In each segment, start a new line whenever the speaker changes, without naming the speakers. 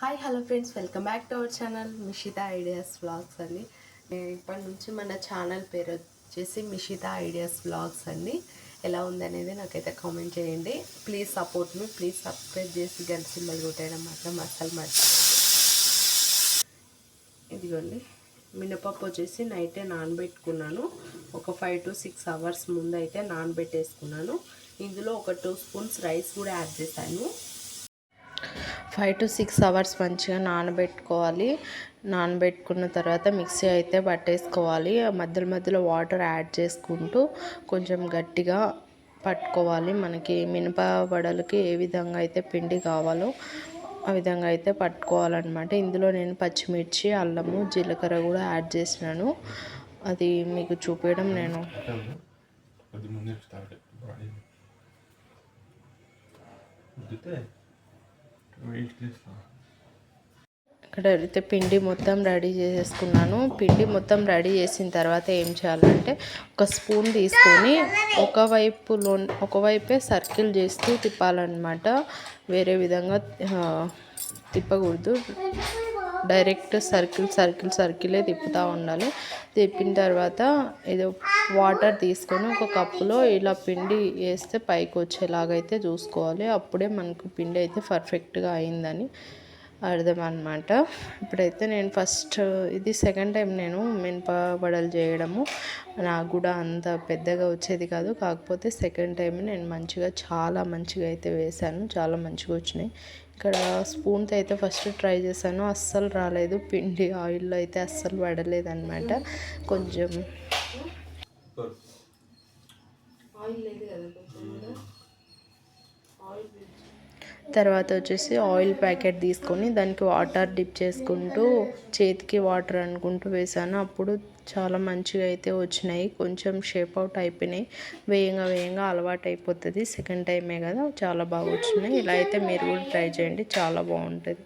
Hi hello friends welcome back to our channel Mishita ideas blogs అండి. నేను ఇప్పటి నుంచి మన ఛానల్ పేరు వచ్చేసి మిషితా ఐడియాస్ బ్లాగ్స్ అండి. ఎలా ఉందనేది నాకైతే కామెంట్ చేయండి. ప్లీజ్ సపోర్ట్ మీ ప్లీజ్ సబ్స్క్రైబ్ చేసి గంట సింబల్ కొట్టేయడం మాత్రం అసలు మర్చి ఇదిగోండి మినపప్పు వచ్చేసి నైటే నానబెట్టుకున్నాను. ఒక ఫైవ్ టు సిక్స్ అవర్స్ ముందు అయితే నానబెట్టేసుకున్నాను. ఇందులో ఒక టూ స్పూన్స్ రైస్ కూడా యాడ్ చేశాను. ఫైవ్ టు సిక్స్ అవర్స్ మంచిగా నానబెట్టుకోవాలి. నానబెట్టుకున్న తర్వాత మిక్సీ అయితే పట్టేసుకోవాలి. మధ్యలో మధ్యలో వాటర్ యాడ్ చేసుకుంటూ కొంచెం గట్టిగా పట్టుకోవాలి. మనకి మినప వడలకి ఏ విధంగా అయితే పిండి కావాలో ఆ విధంగా అయితే పట్టుకోవాలన్నమాట. ఇందులో నేను పచ్చిమిర్చి అల్లము జీలకర్ర కూడా యాడ్ చేసినాను. అది మీకు చూపించడం నేను
కొద్ది
ఇక్కడ అయితే పిండి మొత్తం రెడీ చేసేసుకున్నాను. పిండి మొత్తం రెడీ చేసిన తర్వాత ఏం చేయాలంటే ఒక స్పూన్ తీసుకొని ఒకవైపులో ఒకవైపే సర్కిల్ చేస్తూ తిప్పాలన్నమాట. వేరే విధంగా తిప్పకూడదు. డైరెక్ట్ సర్కిల్ సర్కిల్ సర్కిలే తిప్పుతూ ఉండాలి. తిప్పిన తర్వాత ఏదో వాటర్ తీసుకొని ఒక కప్పులో ఇలా పిండి వేస్తే పైకి వచ్చేలాగైతే చూసుకోవాలి. అప్పుడే మనకు పిండి అయితే పర్ఫెక్ట్గా అయిందని అర్థం అనమాట ఇప్పుడైతే నేను ఫస్ట్ ఇది సెకండ్ టైం నేను మినప వడలు చేయడము. నాకు కూడా అంత పెద్దగా వచ్చేది కాదు. కాకపోతే సెకండ్ టైం నేను మంచిగా చాలా మంచిగా అయితే వేశాను. చాలా మంచిగా వచ్చినాయి. ఇక్కడ స్పూన్తో అయితే ఫస్ట్ ట్రై చేశాను. అస్సలు రాలేదు. పిండి ఆయిల్లో అయితే అస్సలు పడలేదు అనమాట కొంచెం ఆయిల్ లేదు కదా కొంచెం ఆయిల్ తర్వాత వచ్చేసి ఆయిల్ ప్యాకెట్ తీసుకొని దానికి వాటర్ డిప్ చేసుకుంటూ చేతికి వాటర్ అనుకుంటూ వేసాను. అప్పుడు చాలా మంచిగా అయితే వచ్చినాయి. కొంచెం షేప్ అవుట్ అయిపోయినాయి. వేయంగా వేయంగా అలవాటు అయిపోతుంది. సెకండ్ టైమే కదా చాలా బాగా వచ్చినాయి. ఇలా అయితే మీరు కూడా ట్రై చేయండి. చాలా బాగుంటుంది.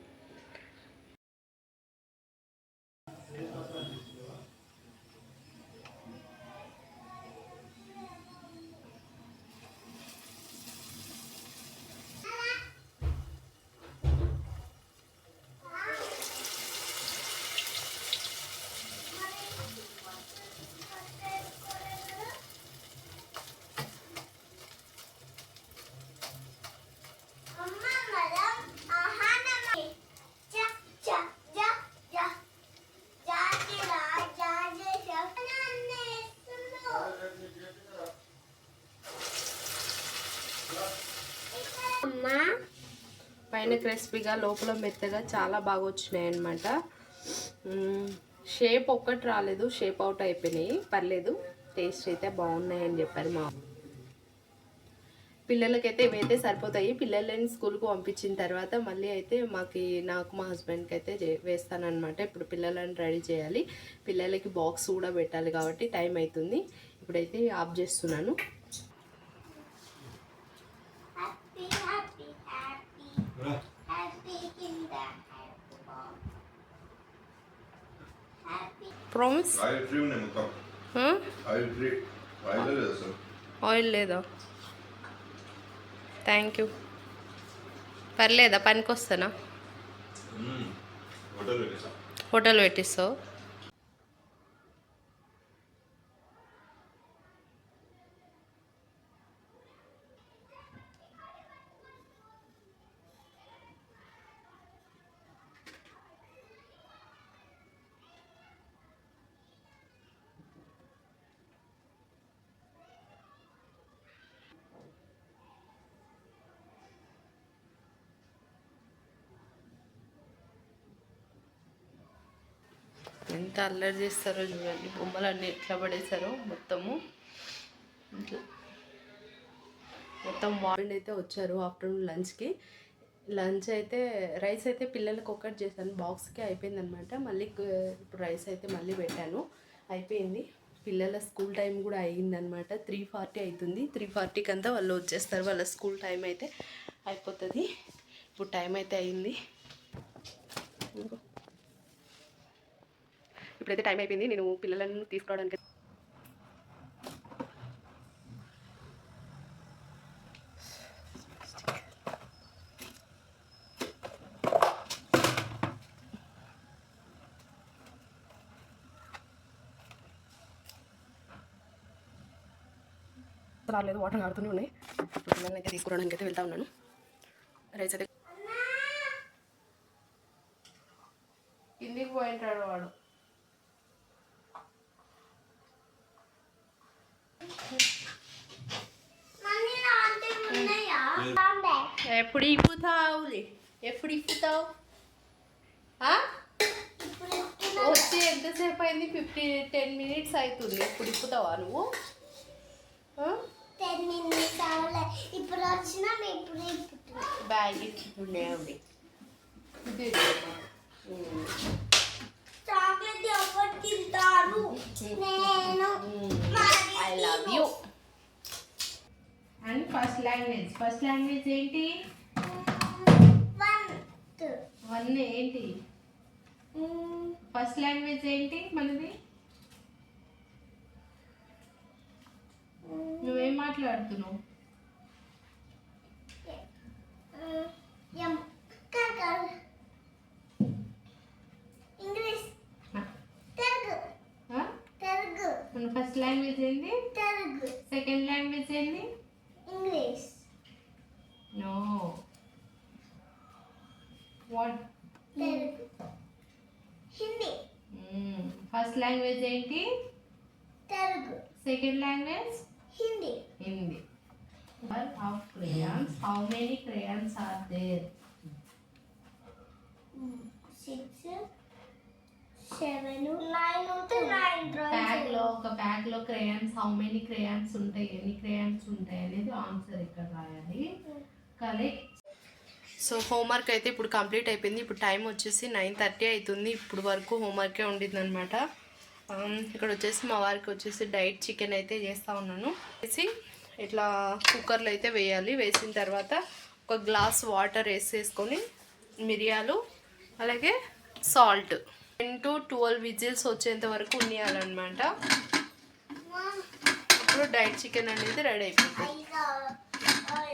పైన క్రిస్పీగా లోపల మెత్తగా చాలా బాగా వచ్చినాయి అనమాట షేప్ ఒక్కటి రాలేదు షేప్ అవుట్ అయిపోయినాయి. పర్లేదు టేస్ట్ అయితే బాగున్నాయి అని చెప్పారు మా పిల్లలకైతే ఇవైతే సరిపోతాయి. పిల్లలని స్కూల్కి పంపించిన తర్వాత మళ్ళీ అయితే మాకు నాకు మా హస్బెండ్కి అయితే చే- ఇప్పుడు పిల్లలను రెడీ చేయాలి. పిల్లలకి బాక్స్ కూడా పెట్టాలి కాబట్టి టైం అవుతుంది. ఇప్పుడైతే ఆఫ్ చేస్తున్నాను. ప్రామిస్
ఆయిల్ ఫ్రీ ఉన్నాయి మొత్తం ఆయిల్ ఫ్రీ ఆయిల్ లేదు అసలు
ఆయిల్ లేదా? థ్యాంక్ యూ పర్లేదా? పనికి వస్తానా
హోటల్ పెట్టేసా.
హోటల్ పెట్టిస్తావు? ఎంత అల్లరి చేస్తారో చూడండి. బొమ్మలన్నీ ఎట్లా పడేశారో మొత్తము. ఇట్లా. మొత్తం మార్నింగ్ అయితే వచ్చారు ఆఫ్టర్నూన్ లంచ్కి. లంచ్ అయితే రైస్ అయితే పిల్లలకి ఒక్కటి చేశాను. బాక్స్కి అయిపోయింది అనమాట మళ్ళీ ఇప్పుడు రైస్ అయితే మళ్ళీ పెట్టాను. అయిపోయింది. పిల్లల స్కూల్ టైం కూడా అయ్యిందనమాట. త్రీ ఫార్టీ అవుతుంది త్రీ ఫార్టీకి అంతా వాళ్ళు వచ్చేస్తారు. వాళ్ళ స్కూల్ టైం అయితే అయిపోతుంది. ఇప్పుడు టైం అయితే అయింది ఇంకో ఇప్పుడైతే టైం అయిపోయింది. నేను పిల్లలను తీసుకురావడానికి
రాలేదు. వాటర్ ఆడుతూనే ఉన్నాయి. పిల్లల్ని అయితే తీసుకోవడానికి అయితే వెళ్తా ఉన్నాను. రైస్ అయితే
ఎప్పుడు ఇప్పుతావులే ఎప్పుడు ఇప్పుతావు? ఆ? వచ్చి ఎంతసేపు అయింది? ఫిఫ్టీ టెన్ మినిట్స్ అవుతుంది ఎప్పుడు ఇప్పుతావా నువ్వు?
టెన్ మినిట్స్ అవ్వలే. ఇప్పుడు వచ్చినాం ఇప్పుడు ఇప్పుడు
బ్యాగ్ ఇచ్చుకునే ఉంది. ఉమ్.
చాక్లెట్ ఎవరు తింటారు నేను
I love you and first language first language ఏంటి?
వన్
ఏంటి? ఫస్ట్ లాంగ్వేజ్ ఏంటి మనది? నువ్వేం మాట్లాడుతున్నావు? ఫస్ట్ లాంగ్వేజ్ ఏంటి సెకండ్ లాంగ్వేజ్ ఏంటి
English
no what
Telugu Hindi
first language ఏంటి?
Telugu.
Second language?
Hindi.
Hindi. Of crayons. How many crayons are there?
Six seven nine nine
ప్యాక్లో ఒక ప్యాక్లో క్రేయాన్స్ హౌ మెనీ క్రేయాన్స్ ఉంటాయి? ఎన్ని crayons ఉంటాయి అనేది answer ఇక్కడ రాయాలి. కరెక్ట్ సో హోంవర్క్ అయితే ఇప్పుడు కంప్లీట్ అయిపోయింది. ఇప్పుడు టైం వచ్చేసి నైన్ థర్టీ అవుతుంది. ఇప్పుడు వరకు హోంవర్కే ఉండిందనమాట Um, ఇక్కడ వచ్చేసి మా వారికి వచ్చేసి డైట్ చికెన్ అయితే చేస్తూ ఉన్నాను. వేసి ఇట్లా కుక్కర్లో అయితే వేయాలి. వేసిన తర్వాత ఒక గ్లాస్ వాటర్ వేసేసుకొని మిరియాలు అలాగే salt ten to twelve whistles వచ్చేంత వరకు ఉన్నాయాలన్నమాట ఇప్పుడు డైట్ చికెన్ అనేది రెడీ అయిపోతుంది.